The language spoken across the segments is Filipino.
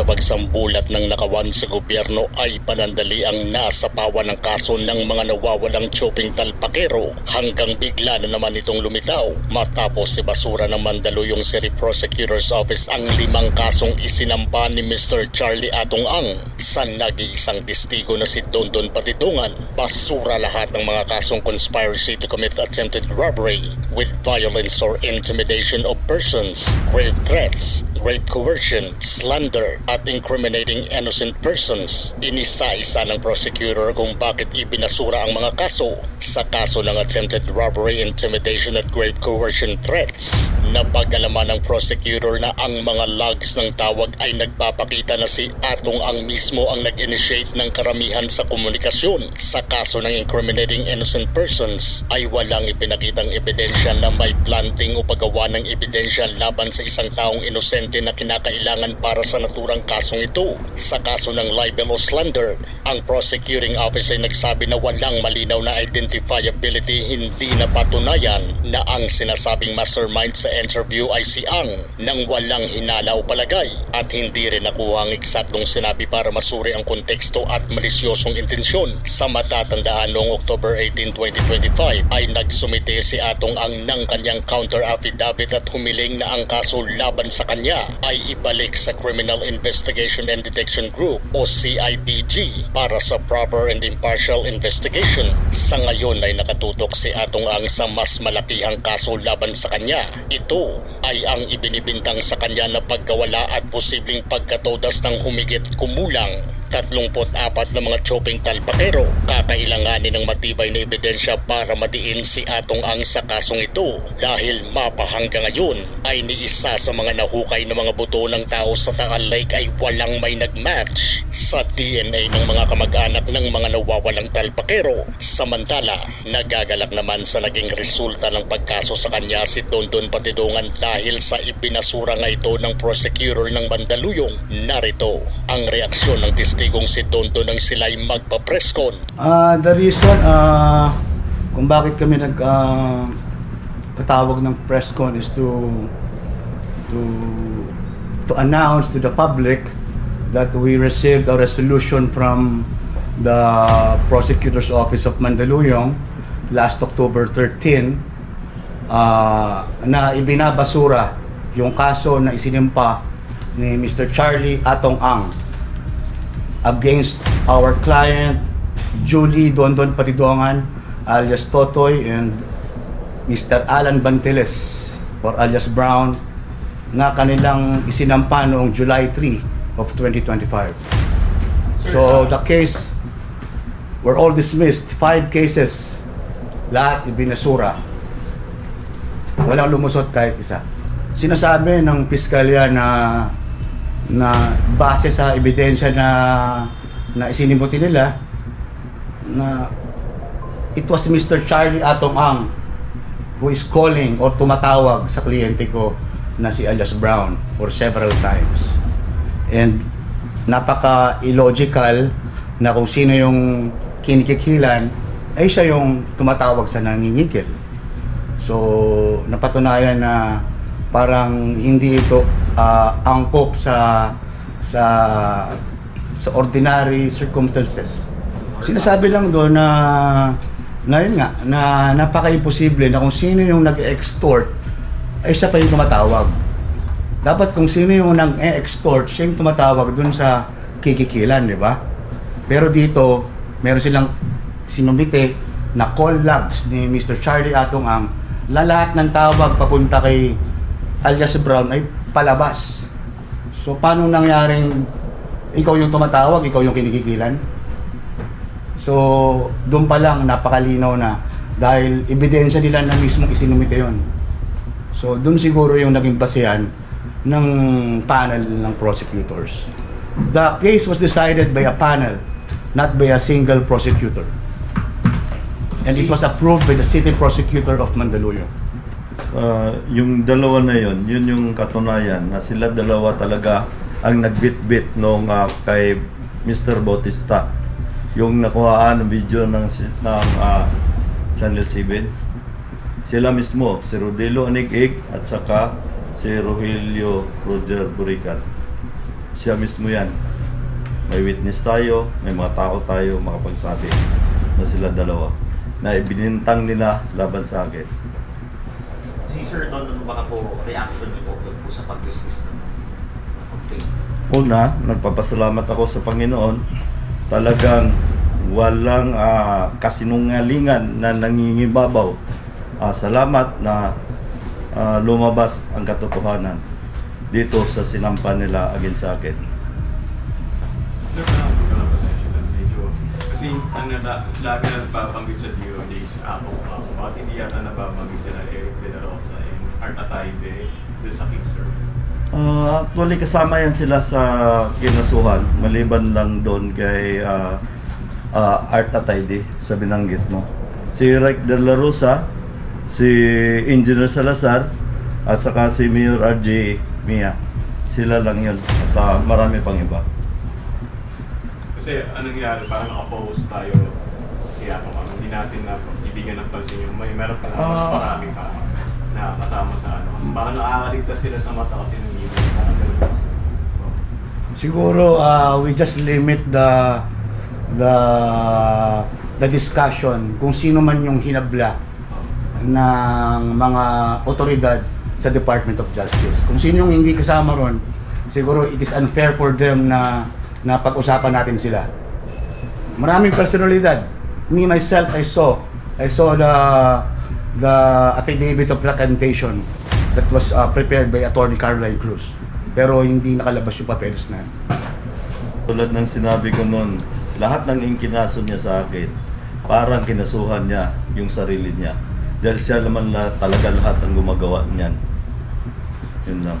Sa pagsambulat ng nakawan sa gobyerno ay panandali ang nasapawan ng kaso ng mga nawawalang chopping talpakero hanggang bigla na naman itong lumitaw matapos si basura ng Mandaluyong City Prosecutor's Office ang limang kasong isinampa ni Mr. Charlie Atong Ang sa nag-iisang testigo na si Dondon Patitungan. Basura lahat ng mga kasong conspiracy to commit attempted robbery with violence or intimidation of persons, grave threats, grave coercion, slander, at incriminating innocent persons. Inisa-isa ng prosecutor kung bakit ibinasura ang mga kaso. Sa kaso ng attempted robbery, intimidation at grave coercion threats, napagalaman ng prosecutor na ang mga logs ng tawag ay nagpapakita na si Atong ang mismo ang nag-initiate ng karamihan sa komunikasyon. Sa kaso ng incriminating innocent persons ay walang ipinakitang ebidensya na may planting o paggawa ng ebidensya laban sa isang taong inosente na kinakailangan para sa naturang kasong ito. Sa kaso ng libel o slander, ang prosecuting office ay nagsabi na walang malinaw na identifiability hindi na patunayan na ang sinasabing mastermind sa interview ay si Ang nang walang hinala o palagay at hindi rin nakuha ang eksaktong sinabi para masuri ang konteksto at malisyosong intensyon. Sa matatandaan noong October 18, 2025 ay nagsumite si Atong Ang ng kanyang counter affidavit at humiling na ang kaso laban sa kanya ay ibalik sa Criminal Investigation and Detection Group o CIDG para sa proper and impartial investigation. Sa ngayon ay nakatutok si Atong Ang sa mas malakihang kaso laban sa kanya. Ito ay ang ibinibintang sa kanya na pagkawala at posibleng pagkatodas ng humigit kumulang 34 na mga chopping talpakero kakailanganin ng matibay na ebidensya para madiin si Atong Ang sa kasong ito dahil mapa hanggang ngayon ay ni isa sa mga nahukay na mga buto ng tao sa Taal Lake ay walang may nagmatch sa DNA ng mga kamag-anak ng mga nawawalang talpakero. Samantala, nagagalak naman sa naging resulta ng pagkaso sa kanya si Dondon Patidungan dahil sa ibinasura nga ito ng prosecutor ng Bandaluyong. Narito ang reaksyon ng testigong si Dondon nang sila'y magpa-preskon. Ah, the reason ah kung bakit kami nag katawag ng press con is to to to announce to the public that we received a resolution from the prosecutor's office of Mandaluyong last October 13 ah, na ibinabasura yung kaso na isinimpa ni Mr. Charlie Atong Ang against our client Julie Dondon Patidongan alias Totoy and Mr. Alan Banteles or alias Brown na kanilang isinampa noong July 3 of 2025. So the case were all dismissed. Five cases. Lahat ibinasura. Walang lumusot kahit isa. Sinasabi ng piskalya na na base sa ebidensya na na isinimuti nila na it was Mr. Charlie Atong Ang who is calling or tumatawag sa kliyente ko na si Alias Brown for several times. And napaka-illogical na kung sino yung kinikikilan ay siya yung tumatawag sa nangingikil. So, napatunayan na parang hindi ito ah, angkop sa sa sa ordinary circumstances. Sinasabi lang doon na yun nga, na napaka-imposible na kung sino yung nag-extort ay siya pa yung tumatawag. Dapat kung sino yung nang-extort, siya yung tumatawag dun sa kikikilan, di ba? Pero dito, meron silang sinumite na call logs ni Mr. Charlie Atong Ang na lahat ng tawag papunta kay alias Brown ay palabas. So, paano nangyaring ikaw yung tumatawag, ikaw yung kinikikilan? So, doon pa lang napakalinaw na dahil ebidensya nila na mismo isinumite yon. So, doon siguro yung naging basehan ng panel ng prosecutors. The case was decided by a panel, not by a single prosecutor. And it was approved by the city prosecutor of Mandaluyong. Ah, yung dalawa na yon, yun yung katunayan na sila dalawa talaga ang nagbitbit nung ah, kay Mr. Bautista. Yung nakuhaan ng video ng, ng ah, Channel 7. Sila mismo, si Rodelo Anig-Ig at saka si Rogelio Roger Burican. Siya mismo yan. May witness tayo, may mga tao tayo makapagsabi na sila dalawa na ibinintang nila laban sa akin. Si Sir Don, ano baka po reaction niyo po po sa pag-dismiss ng complaint? Una, nagpapasalamat ako sa Panginoon. Talagang walang ah, kasinungalingan na nangingibabaw. Ah, salamat na ah, lumabas ang katotohanan dito sa sinampa nila agin sa akin. Sir, marami kasi ang nata, lagi na nababanggit sa DOJ is ako ako. Bakit hindi yata nababanggit sila Eric De La Rosa and Art Atayde, the Saking Sir? Ah, actually kasama yan sila sa kinasuhan maliban lang doon kay ah, ah, Art Atayde sa binanggit mo. Si Rick De La Rosa, si Engineer Salazar, at saka si Mayor RJ Mia. Sila lang yun. At ah, marami pang iba. Kasi anong nangyari, parang nakapost tayo kaya ako kami, hindi natin na ibigyan ng pansin yung may meron pala mas Ah. marami pa na kasama sa ano. Kasi parang nakakaligtas sila sa mata kasi ng email. Parang ganun. Siguro uh, we just limit the the the discussion kung sino man yung hinabla ng mga otoridad sa Department of Justice. Kung sino yung hindi kasama ron, siguro it is unfair for them na na pag-usapan natin sila. Maraming personalidad. Me myself I saw I saw the the affidavit of recantation that was uh, prepared by Attorney Caroline Cruz. Pero hindi nakalabas yung papeles na. yun. Tulad ng sinabi ko noon, lahat ng inkinaso niya sa akin, parang kinasuhan niya yung sarili niya. Dahil siya naman la, talaga lahat ang gumagawa niyan. Yun lang.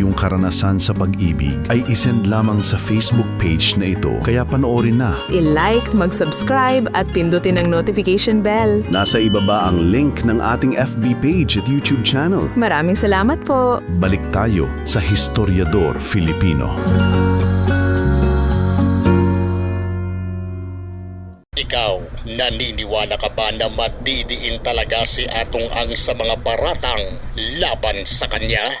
iyong karanasan sa pag-ibig, ay isend lamang sa Facebook page na ito, kaya panoorin na. I-like, mag-subscribe at pindutin ang notification bell. Nasa ibaba ang link ng ating FB page at YouTube channel. Maraming salamat po! Balik tayo sa Historiador Filipino. Ikaw, naniniwala ka ba na madidiin talaga si Atong Ang sa mga paratang laban sa kanya?